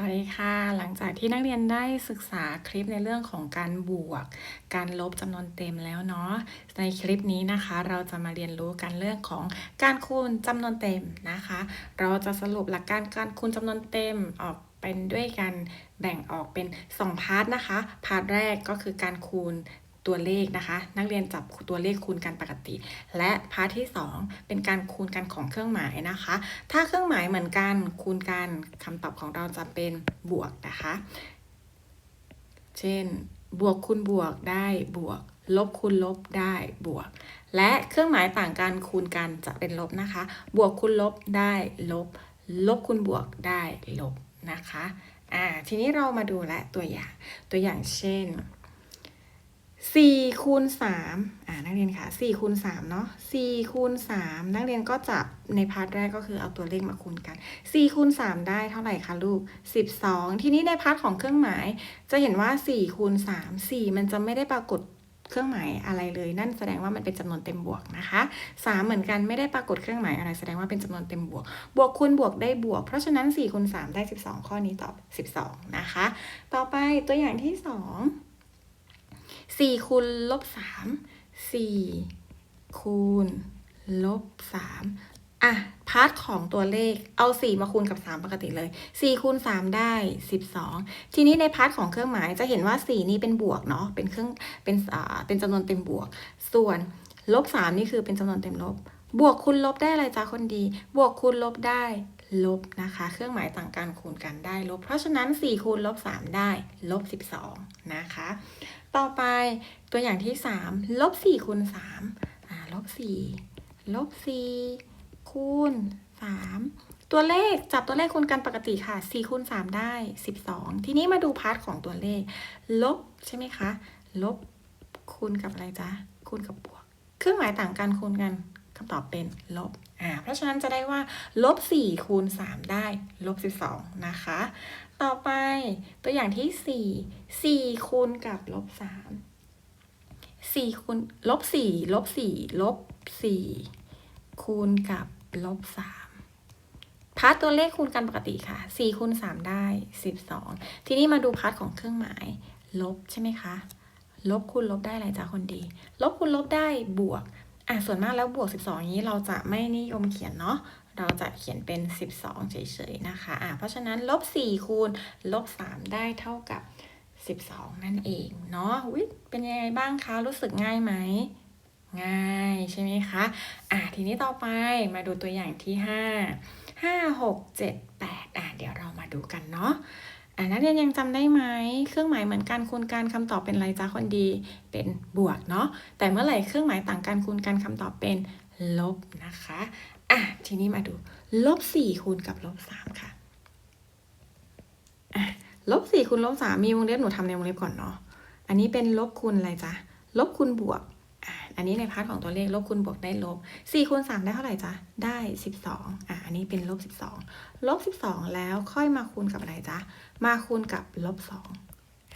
สวัสดีค่ะ หลังจากที่นักเรียนได้ศึกษาคลิปในเรื่องของการบวก การลบจำนวนเต็มแล้วเนาะ ในคลิปนี้นะคะ เราจะมาเรียนรู้กันเรื่องของการคูณจำนวนเต็มนะคะ เราจะสรุปหลักการการคูณจำนวนเต็มออกเป็นด้วยกันแบ่งออกเป็น 2 พาร์ทนะคะ พาร์ทแรกก็คือการคูณ ตัวเลขนะคะ นักเรียนจับตัวเลขคูณกันปกติ และพาร์ทที่ 2 เป็นการคูณกันของเครื่องหมายนะคะ ถ้าเครื่องหมายเหมือนกันคูณกันคำตอบของเราจะเป็นบวกนะคะ เช่น บวกคูณบวกได้บวก ลบคูณลบได้บวก และเครื่องหมายต่างกันคูณกันจะเป็นลบนะคะ บวกคูณลบได้ลบ ลบคูณบวกได้ลบนะคะอ่าทีนี้เรามาดูและตัวอย่างตัวอย่างเช่น 4คูณ3อ่านักเรียนค่ะ4คูณ3เนาะ4คูณ3นักเรียนก็จับในพาร์ทแรกก็คือเอาตัวเลขมาคูณกัน4คูณ3ได้เท่าไหร่คะลูก 12 ทีนี้ในพาร์ทของเครื่องหมาย จะเห็นว่า4คูณ3 4 มันจะไม่ได้ปรากฏเครื่องหมายอะไรเลย นั่นแสดงว่ามันเป็นจำนวนเต็มบวกนะคะ3เหมือนกันไม่ได้ปรากฏเครื่องหมายอะไร แสดงว่าเป็นจำนวนเต็มบวก บวกคูณบวกได้บวก เพราะฉะนั้น4คูณ3ได้ 12 ข้อนี้ตอบ 12 นะคะ ต่อไปตัวอย่างที่ 2 สี่คูณลบสามสี่คูณลบสามอะ พาร์ทของตัวเลขเอาสี่มาคูณกับสามปกติเลยสี่คูณสามได้สิบสองทีนี้ในพาร์ทของเครื่องหมายจะเห็นว่าสี่นี้เป็นบวกเนาะเป็นเครื่องเป็นอ่าเป็นจำนวนเต็มบวก ส่วนลบสามนี่คือเป็นจำนวนเต็มลบ บวกคูณลบได้อะไรจ้าคนดี บวกคูณลบได้ลบนะคะ เครื่องหมายต่างกันคูณกันได้ลบ เพราะฉะนั้น 4 คูณลบ 3 ได้ลบ 12 นะคะ ต่อไปตัวอย่างที่3ลบ4คูณ3อ่าลบ4ลบ4คูณ3ตัวเลขจับตัวเลขคูณกันปกติค่ะ4คูณ3ได้ 12 ทีนี้มาดูพาร์ทของตัวเลข ลบใช่ไหมคะ ลบคูณกับอะไรจ๊ะคูณกับบวก เครื่องหมายต่างกันคูณกัน คำตอบเป็นลบอ่าเพราะฉะนั้นจะได้ว่าลบ4คูณ3ได้ลบ12นะคะ ต่อไปตัวอย่างที่ 4 4คูณกับลบ3 4คูณลบ4ลบ4ลบ4คูณกับลบ3พาร์ทตัวเลขคูณกันปกติค่ะ 4คูณ3ได้ 12 ทีนี้มาดูพาร์ทของเครื่องหมาย ลบใช่ไหมคะ ลบคูณลบได้อะไรจ้าคนดี ลบคูณลบได้บวก อะส่วนมากแล้วบวก 12อย่างนี้เราจะไม่นิยมเขียนเนาะเราจะเขียนเป็น 12 เฉยๆนะคะอะเพราะฉะนั้นลบ 4 คูณลบ 3 ได้เท่ากับ 12 นั่นเองเนาะวิเป็นยังไงบ้างคะรู้สึกง่ายไหมง่ายใช่ไหมคะอะทีนี้ต่อไปมาดูตัวอย่างที่ 5 5 6 7 8อะเดี๋ยวเรามาดูกันเนาะ อ่านักเรียนยังจำได้ไหม เครื่องหมายเหมือนกันคูณกันคำตอบเป็นอะไรจ้าคนดี เป็นบวกเนาะ แต่เมื่อไหร่เครื่องหมายต่างกันคูณกันคำตอบเป็นลบนะคะ อะ ทีนี้มาดู ลบสี่คูณกับลบสามค่ะ อะ ลบสี่คูณลบสามมีวงเล็บหนูทำในวงเล็บก่อนเนาะ อันนี้เป็นลบคูณอะไรจ๊ะลบคูณบวก อันนี้ในพาร์ทของตัวเลขลบคูณบวกได้ลบสี่คูณสามได้เท่าไหร่จ๊ะ ได้สิบสองอะ อันนี้เป็นลบสิบสองลบสิบสองแล้วค่อยมาคูณกับอะไรจ๊ะ มาคูณกับลบสอง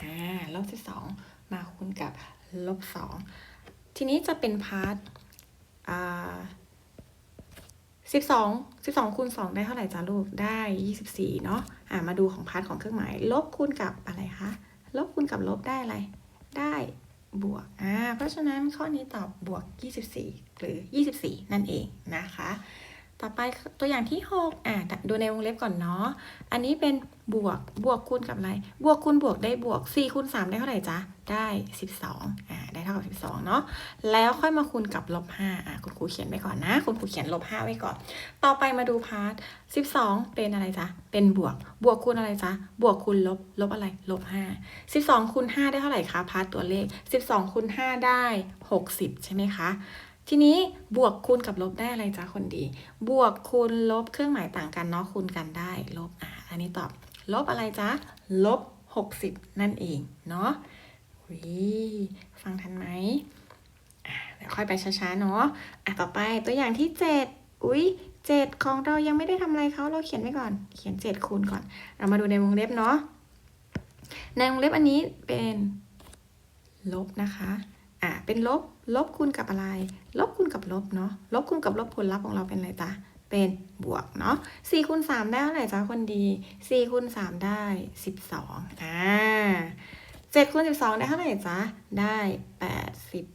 อ่า ลบสิบสองมาคูณกับลบสองทีนี้จะเป็นพาร์ท อ่าสิบสองสิบสองคูณสองได้เท่าไหร่จ้าลูกได้ยี่สิบสี่เนาะอ่ามาดูของพาร์ทของเครื่องหมาย ลบคูณกับอะไรคะ ลบคูณกับลบได้อะไร ได้ บวก อ่า เพราะฉะนั้นข้อนี้ตอบบวก 24 หรือ 24 นั่นเองนะคะ ต่อไปตัวอย่างที่6อ่าดูในวงเล็บก่อนเนาะ อันนี้เป็นบวก บวกคูณกับอะไร บวกคูณบวกได้บวก4คูณ3ได้เท่าไหร่จ๊ะ ได้ 12อ่าได้เท่ากับ 12 เนาะ แล้วค่อยมาคูณกับลบ5อ่าคุณครูเขียนไว้ก่อนนะ คุณครูเขียนลบ5ไว้ก่อน ต่อไปมาดูพาร์ท 12 เป็นอะไรจ๊ะ เป็นบวก บวกคูณอะไรจ๊ะ บวกคูณลบ ลบอะไร ลบ5 12คูณ5ได้เท่าไหร่คะ พาร์ทตัวเลข 12คูณ5ได้ 60 ใช่ไหมคะ ทีนี้บวกคูณกับลบได้อะไรจ๊ะคนดี บวกคูณลบเครื่องหมายต่างกันเนาะคูณกันได้ลบอะอันนี้ตอบ ลบอะไรจ๊ะลบ 60 นั่นเองเนาะวิฟังทันไหมเดี๋ยวค่อยไปช้าๆเนาะอะต่อไปตัวอย่างที่ 7 อุ้ย7 ของเรายังไม่ได้ทำอะไรเขาเราเขียนไว้ก่อน เขียน 7 คูณก่อน เรามาดูในวงเล็บเนาะในวงเล็บอันนี้เป็นลบนะคะ อะเป็นลบ ลบคูณกับอะไร ลบคูณกับลบเนาะ ลบคูณกับลบผลลัพธ์ของเราเป็นอะไรจ๊ะเป็นบวกเนาะ4คูณ3ได้เท่าไหร่จ้าคนดี4คูณ3ได้12อ่า7คูณ12ได้เท่าไหร่จ๊ะได้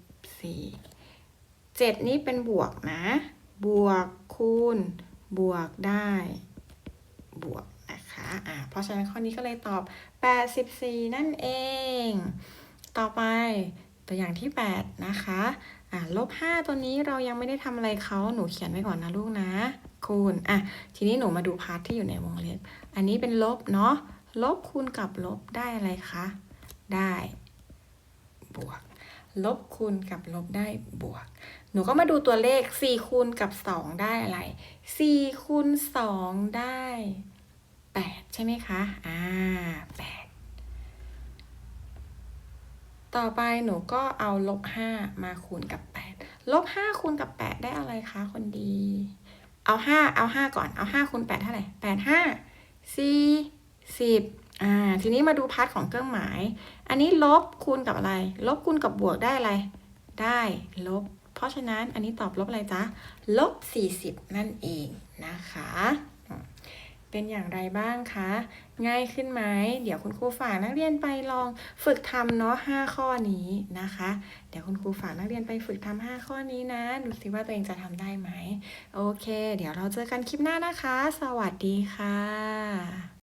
84 7นี่เป็นบวกนะ บวกคูณ บวกได้ บวกนะคะอ่าเพราะฉะนั้นข้อนี้ก็เลยตอบ 84 นั่นเอง ต่อไป ตัวอย่างที่ 8 นะคะอ่าลบ5ตัวนี้เรายังไม่ได้ทำอะไรเขาหนูเขียนไว้ก่อนนะลูกนะ คูณอะทีนี้หนูมาดูพาร์ทที่อยู่ในวงเล็บ อันนี้เป็นลบเนาะลบคูณกับลบได้อะไรคะได้บวก ลบคูณกับลบได้บวก หนูก็มาดูตัวเลข 4 คูณกับ 2 ได้อะไร 4 คูณ 2 ได้ 8 ใช่ไหมคะ อ่า8 ต่อไปหนูก็เอาลบ5มาคูณกับ8ลบ5คูณกับ8ได้อะไรคะคนดี เอา5เอา5ก่อนเอา5คูณ8เท่าไหร่8 5 4 10อ่าทีนี้มาดูพาร์ทของเครื่องหมาย อันนี้ลบคูณกับอะไร ลบคูณกับบวกได้อะไร ได้ลบ เพราะฉะนั้นอันนี้ตอบลบอะไรจ๊ะลบ40 นั่นเองนะคะ เป็นอย่างไรบ้างคะ ง่ายขึ้นไหมเดี๋ยวคุณครูฝากนักเรียนไปลองฝึกทำเนาะ5ข้อนี้นะคะ เดี๋ยวคุณครูฝากนักเรียนไปฝึกทำ5ข้อนี้นะ ดูสิว่าตัวเองจะทำได้ไหม โอเค เดี๋ยวเราเจอกันคลิปหน้านะคะ สวัสดีค่ะ